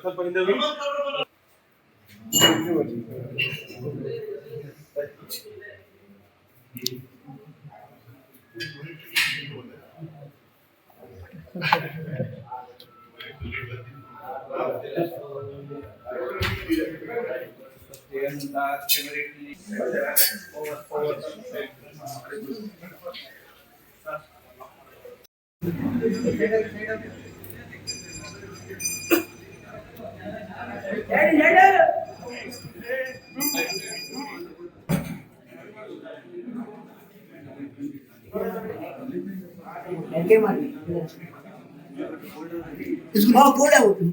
ಸ್ವಲ್ಪ ಹಿಂದೆ deliberately over over इसको बहुत बोला होती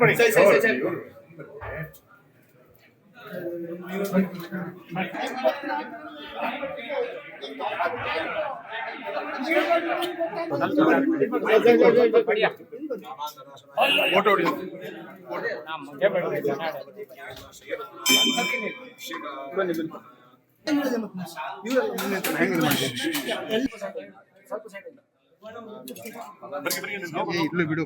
ಕೊಡಿ. ಸೈ ಸರಿ ಸೈ ಫೋಟೋ ಹೊಡಿ ಇಲ್ಲೇ ಬಿಡು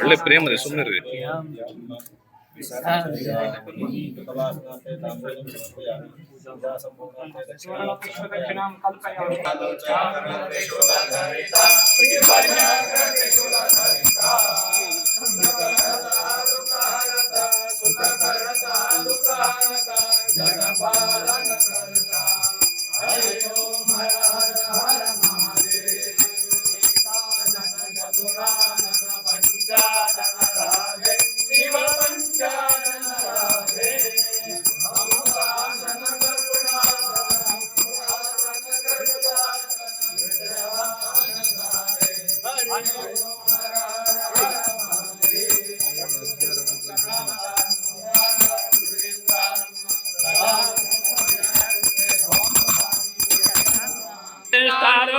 ಒಳ್ಳೆ ಪ್ರೇಮ ರೀ ಸುಮ್ಮನೆ ರೀ Jagapalana Karta Hare Om Hara Hara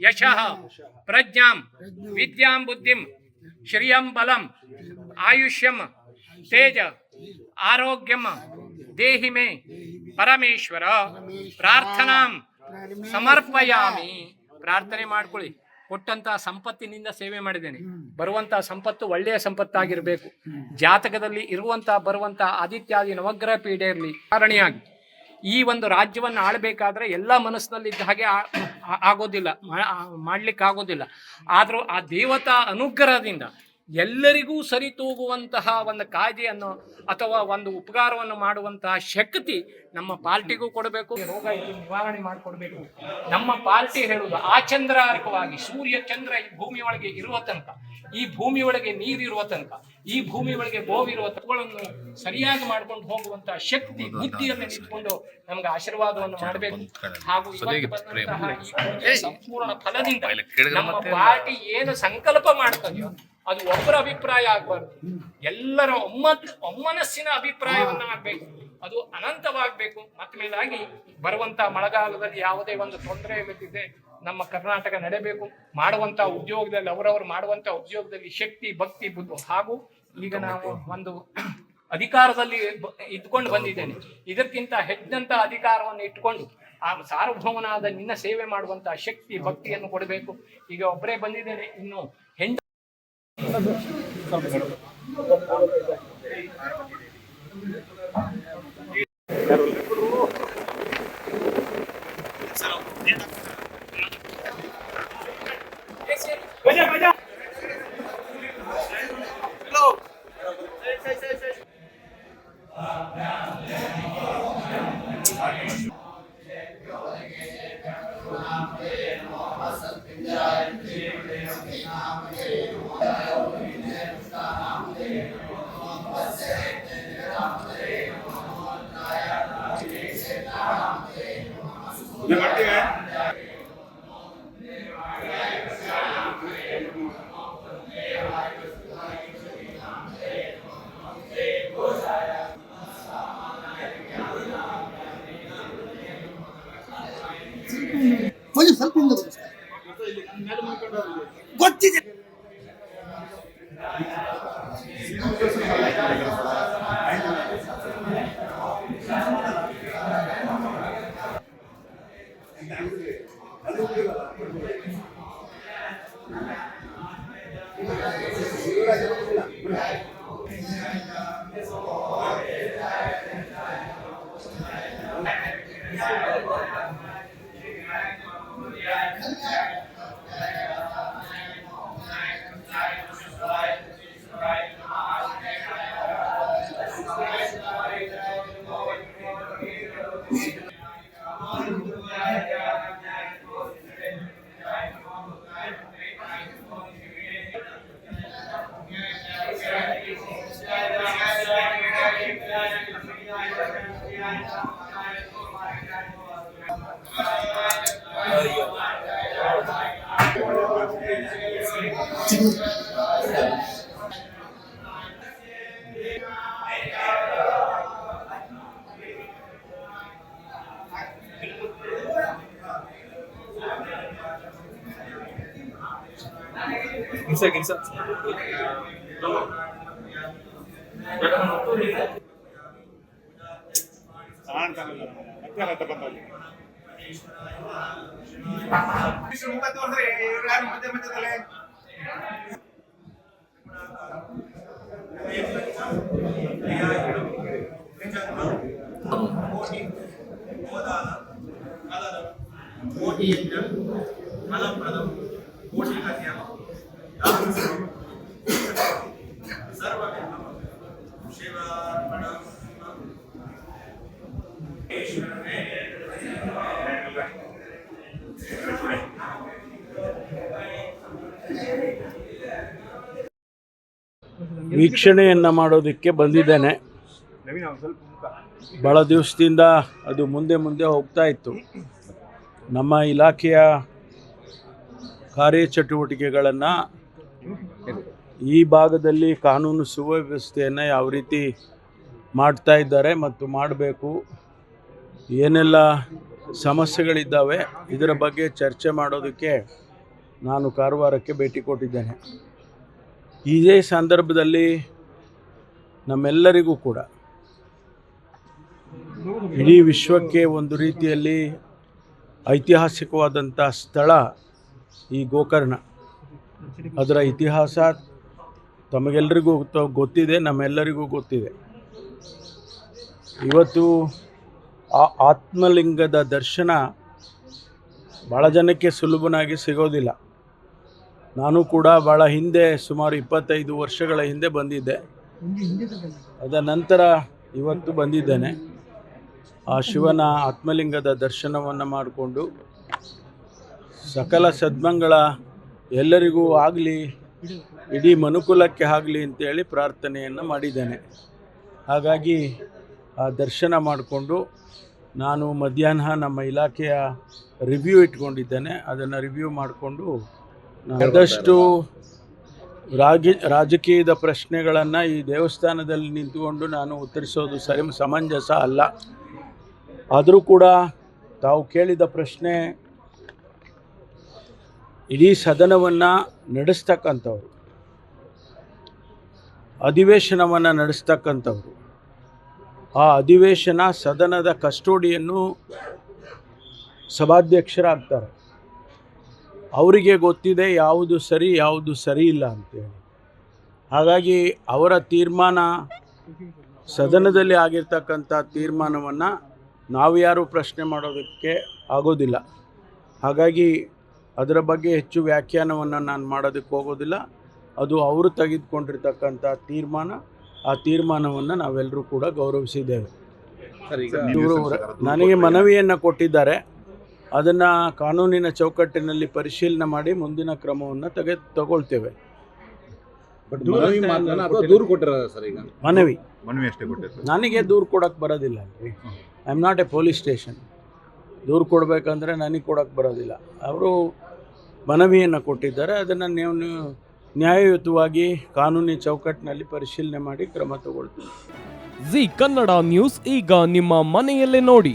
ಯಶಃ, ಪ್ರಜ್ಞಾಂ, ವಿದ್ಯಾಂ ಬುದ್ಧಿಂ, ಶ್ರಿಯಂ ಬಲಂ, ಆಯುಷ್ಯಂ, ತೇಜ, ಆರೋಗ್ಯಂ, ದೇಹಿ ಮೇ, ಪರಮೇಶ್ವರ, ಪ್ರಾರ್ಥನಾಂ, ಸಮರ್ಪಯಾಮಿ. ಪ್ರಾರ್ಥನೆ ಮಾಡ್ಕೊಳ್ಳಿ. ಕೊಟ್ಟಂತಹ ಸಂಪತ್ತಿನಿಂದ ಸೇವೆ ಮಾಡಿದ್ದೇನೆ. ಬರುವಂತಹ ಸಂಪತ್ತು ಒಳ್ಳೆಯ ಸಂಪತ್ತಾಗಿರಬೇಕು. ಜಾತಕದಲ್ಲಿ ಇರುವಂತಹ ಬರುವಂತಹ ಆದಿತ್ಯಾದಿ ನವಗ್ರಹ ಪೀಡೆ ಇರಲಿ. ಕಾರಣಿಯಾಗಿ ಈ ಒಂದು ರಾಜ್ಯವನ್ನು ಆಳ್ಬೇಕಾದ್ರೆ ಎಲ್ಲ ಮನಸ್ಸಿನಲ್ಲಿದ್ದ ಹಾಗೆ ಆಗೋದಿಲ್ಲ ಮಾಡ್ಲಿಕ್ಕೆ ಆಗೋದಿಲ್ಲ ಆದರೂ ಆ ದೇವತಾ ಅನುಗ್ರಹದಿಂದ ಎಲ್ಲರಿಗೂ ಸರಿ ತೂಗುವಂತಹ ಒಂದು ಕಾಯ್ದೆಯನ್ನು ಅಥವಾ ಒಂದು ಉಪಕಾರವನ್ನು ಮಾಡುವಂತಹ ಶಕ್ತಿ ನಮ್ಮ ಪಾರ್ಟಿಗೂ ಕೊಡಬೇಕು. ರೋಗ ಇದು ನಿವಾರಣೆ ಮಾಡಿಕೊಡ್ಬೇಕು. ನಮ್ಮ ಪಾರ್ಟಿ ಹೇಳುವುದು ಆಚಂದ್ರಾರ್ಕವಾಗಿ ಸೂರ್ಯ ಚಂದ್ರ ಈ ಭೂಮಿ ಒಳಗೆ ಇರುವ ತನಕ ಈ ಭೂಮಿ ಒಳಗೆ ನೀರಿರುವ ತನಕ ಈ ಭೂಮಿ ಒಳಗೆ ಗೋವಿರುವ ತತ್ವಗಳನ್ನು ಸರಿಯಾಗಿ ಮಾಡ್ಕೊಂಡು ಹೋಗುವಂತಹ ಶಕ್ತಿ ಬುದ್ಧಿಯನ್ನು ನಿಂತ್ಕೊಂಡು ನಮ್ಗೆ ಆಶೀರ್ವಾದವನ್ನು ಮಾಡಬೇಕು. ಹಾಗೂ ಸಂಪೂರ್ಣ ಫಲದಿಂದ ನಮ್ಮ ಪಾರ್ಟಿ ಏನು ಸಂಕಲ್ಪ ಮಾಡ್ತದೆಯೋ ಅದು ಒಬ್ಬರ ಅಭಿಪ್ರಾಯ ಆಗ್ಬಾರ್ದು. ಎಲ್ಲರ ಒಮ್ಮತ್ ಒಮ್ಮನಸ್ಸಿನ ಅಭಿಪ್ರಾಯವನ್ನ ಆಗ್ಬೇಕು. ಅದು ಅನಂತವಾಗಬೇಕು. ಮತ್ತ ಮೇಲಾಗಿ ಬರುವಂತ ಮಳೆಗಾಲದಲ್ಲಿ ಯಾವುದೇ ಒಂದು ತೊಂದರೆ ಇಲ್ಲದಿದ್ದೆ ನಮ್ಮ ಕರ್ನಾಟಕ ನಡೆಯಬೇಕು ಮಾಡುವಂತ ಉದ್ಯೋಗದಲ್ಲಿ, ಅವರವರು ಮಾಡುವಂತ ಉದ್ಯೋಗದಲ್ಲಿ ಶಕ್ತಿ, ಭಕ್ತಿ, ಬುದ್ಧಿ ಹಾಗೂ ಈಗ ನಾವು ಒಂದು ಅಧಿಕಾರದಲ್ಲಿ ಇದ್ಕೊಂಡು ಬಂದಿದ್ದೇನೆ. ಇದಕ್ಕಿಂತ ಹೆಚ್ಚಿನಂತ ಅಧಿಕಾರವನ್ನು ಇಟ್ಕೊಂಡು ಆ ಸಾರ್ವಭೌಮನಾದ ನಿನ್ನ ಸೇವೆ ಮಾಡುವಂತಹ ಶಕ್ತಿ, ಭಕ್ತಿಯನ್ನು ಕೊಡಬೇಕು. ಈಗ ಒಬ್ಬರೇ ಬಂದಿದ್ದೇನೆ. ಇನ್ನು ಹೆಂಡ Yeah. ಹಿಂಸ ಗಿಂಸ ಮಧ್ಯ ಮಧ್ಯದಲ್ಲೇ ವೀಕ್ಷಣೆಯನ್ನು ಮಾಡೋದಕ್ಕೆ ಬಂದಿದ್ದೇನೆ. ಭಾಳ ದಿವಸದಿಂದ ಅದು ಮುಂದೆ ಮುಂದೆ ಹೋಗ್ತಾ ಇತ್ತು. ನಮ್ಮ ಇಲಾಖೆಯ ಕಾರ್ಯಚಟುವಟಿಕೆಗಳನ್ನು ಈ ಭಾಗದಲ್ಲಿ ಕಾನೂನು ಸುವ್ಯವಸ್ಥೆಯನ್ನು ಯಾವ ರೀತಿ ಮಾಡ್ತಾ ಇದ್ದಾರೆ ಮತ್ತು ಮಾಡಬೇಕು, ಏನೆಲ್ಲ ಸಮಸ್ಯೆಗಳಿದ್ದಾವೆ, ಇದರ ಬಗ್ಗೆ ಚರ್ಚೆ ಮಾಡೋದಕ್ಕೆ ನಾನು ಕಾರವಾರಕ್ಕೆ ಭೇಟಿ ಕೊಟ್ಟಿದ್ದೇನೆ. ಇದೇ ಸಂದರ್ಭದಲ್ಲಿ ನಮ್ಮೆಲ್ಲರಿಗೂ ಕೂಡ ಇಡೀ ವಿಶ್ವಕ್ಕೆ ಒಂದು ರೀತಿಯಲ್ಲಿ ಐತಿಹಾಸಿಕವಾದಂಥ ಸ್ಥಳ ಈ ಗೋಕರ್ಣ. ಅದರ ಇತಿಹಾಸ ತಮಗೆಲ್ಲರಿಗೂ ಗೊತ್ತ- ಗೊತ್ತಿದೆ, ನಮ್ಮೆಲ್ಲರಿಗೂ ಗೊತ್ತಿದೆ. ಇವತ್ತು ಆ ಆತ್ಮಲಿಂಗದ ದರ್ಶನ ಭಾಳ ಜನಕ್ಕೆ ಸುಲಭನಾಗಿ ಸಿಗೋದಿಲ್ಲ. ನಾನು ಕೂಡ ಭಾಳ ಹಿಂದೆ ಸುಮಾರು ಇಪ್ಪತ್ತೈದು ವರ್ಷಗಳ ಹಿಂದೆ ಬಂದಿದ್ದೆ. ಅದ ನಂತರ ಇವತ್ತು ಬಂದಿದ್ದೇನೆ. ಆ ಶಿವನ ಆತ್ಮಲಿಂಗದ ದರ್ಶನವನ್ನು ಮಾಡಿಕೊಂಡು ಸಕಲ ಸದ್ಮಂಗಳ ಎಲ್ಲರಿಗೂ ಆಗಲಿ, ಇಡೀ ಮನುಕುಲಕ್ಕೆ ಆಗಲಿ ಅಂತೇಳಿ ಪ್ರಾರ್ಥನೆಯನ್ನು ಮಾಡಿದ್ದೇನೆ. ಹಾಗಾಗಿ ಆ ದರ್ಶನ ಮಾಡಿಕೊಂಡು ನಾನು ಮಧ್ಯಾಹ್ನ ನಮ್ಮ ಇಲಾಖೆಯ ರಿವ್ಯೂ ಇಟ್ಕೊಂಡಿದ್ದೇನೆ. ಅದನ್ನು ರಿವ್ಯೂ ಮಾಡಿಕೊಂಡು ಆದಷ್ಟು ರಾಗಿ ರಾಜಕೀಯದ ಪ್ರಶ್ನೆಗಳನ್ನು ಈ ದೇವಸ್ಥಾನದಲ್ಲಿ ನಿಂತುಕೊಂಡು ನಾನು ಉತ್ತರಿಸೋದು ಸರಿ ಸಮಂಜಸ ಅಲ್ಲ. ಆದರೂ ಕೂಡ ತಾವು ಕೇಳಿದ ಪ್ರಶ್ನೆ ಇಡೀ ಸದನವನ್ನು ನಡೆಸ್ತಕ್ಕಂಥವ್ರು ಅಧಿವೇಶನವನ್ನು ನಡೆಸ್ತಕ್ಕಂಥವ್ರು ಆ ಅಧಿವೇಶನ ಸದನದ ಕಸ್ಟೋಡಿಯನ್ನು ಸಭಾಧ್ಯಕ್ಷರಾಗ್ತಾರೆ. ಅವರಿಗೆ ಗೊತ್ತಿದೆ ಯಾವುದು ಸರಿ ಯಾವುದು ಸರಿ ಇಲ್ಲ ಅಂತೇಳಿ ಹಾಗಾಗಿ ಅವರ ತೀರ್ಮಾನ ಸದನದಲ್ಲಿ ಆಗಿರ್ತಕ್ಕಂಥ ತೀರ್ಮಾನವನ್ನು ನಾವು ಯಾರು ಪ್ರಶ್ನೆ ಮಾಡೋದಕ್ಕೆ ಆಗೋದಿಲ್ಲ. ಹಾಗಾಗಿ ಅದರ ಬಗ್ಗೆ ಹೆಚ್ಚು ವ್ಯಾಖ್ಯಾನವನ್ನು ನಾನು ಮಾಡೋದಕ್ಕೆ ಹೋಗೋದಿಲ್ಲ. ಅದು ಅವರು ತೆಗೆದುಕೊಂಡಿರ್ತಕ್ಕಂಥ ತೀರ್ಮಾನ ಆ ತೀರ್ಮಾನವನ್ನು ನಾವೆಲ್ಲರೂ ಕೂಡ ಗೌರವಿಸಿದ್ದೇವೆ. ನನಗೆ ಮನವಿಯನ್ನು ಕೊಟ್ಟಿದ್ದಾರೆ. ಅದನ್ನು ಕಾನೂನಿನ ಚೌಕಟ್ಟಿನಲ್ಲಿ ಪರಿಶೀಲನೆ ಮಾಡಿ ಮುಂದಿನ ಕ್ರಮವನ್ನು ತೆಗೆ ತಗೊಳ್ತೇವೆ. ಮನವಿ ಮಾತ್ರನ ಅಥವಾ ದೂರು ಕೊಟ್ಟಿರೋದ ಸರ್ ಈಗ? ಮನವಿ. ಮನವಿ ಅಷ್ಟೇ ಕೊಟ್ಟಿದ್ದು. ನನಗೆ ದೂರು ಕೊಡಕ್ಕೆ ಬರೋದಿಲ್ಲ ರೀ I am not a police station ದೂರು ಕೊಡಬೇಕಂದ್ರೆ ನನಗೆ ಕೊಡೋಕ್ಕೆ ಬರೋದಿಲ್ಲ. ಅವರು ಮನವಿಯನ್ನು ಕೊಟ್ಟಿದ್ದಾರೆ. ಅದನ್ನು ನೀವು ನೀವು ನ್ಯಾಯಯುತವಾಗಿ ಕಾನೂನಿನ ಚೌಕಟ್ಟಿನಲ್ಲಿ ಪರಿಶೀಲನೆ ಮಾಡಿ ಕ್ರಮ ತಗೊಳ್ತೀವಿ. ಜಿ ಕನ್ನಡ ನ್ಯೂಸ್ ಈಗ ನಿಮ್ಮ ಮನೆಯಲ್ಲೇ ನೋಡಿ.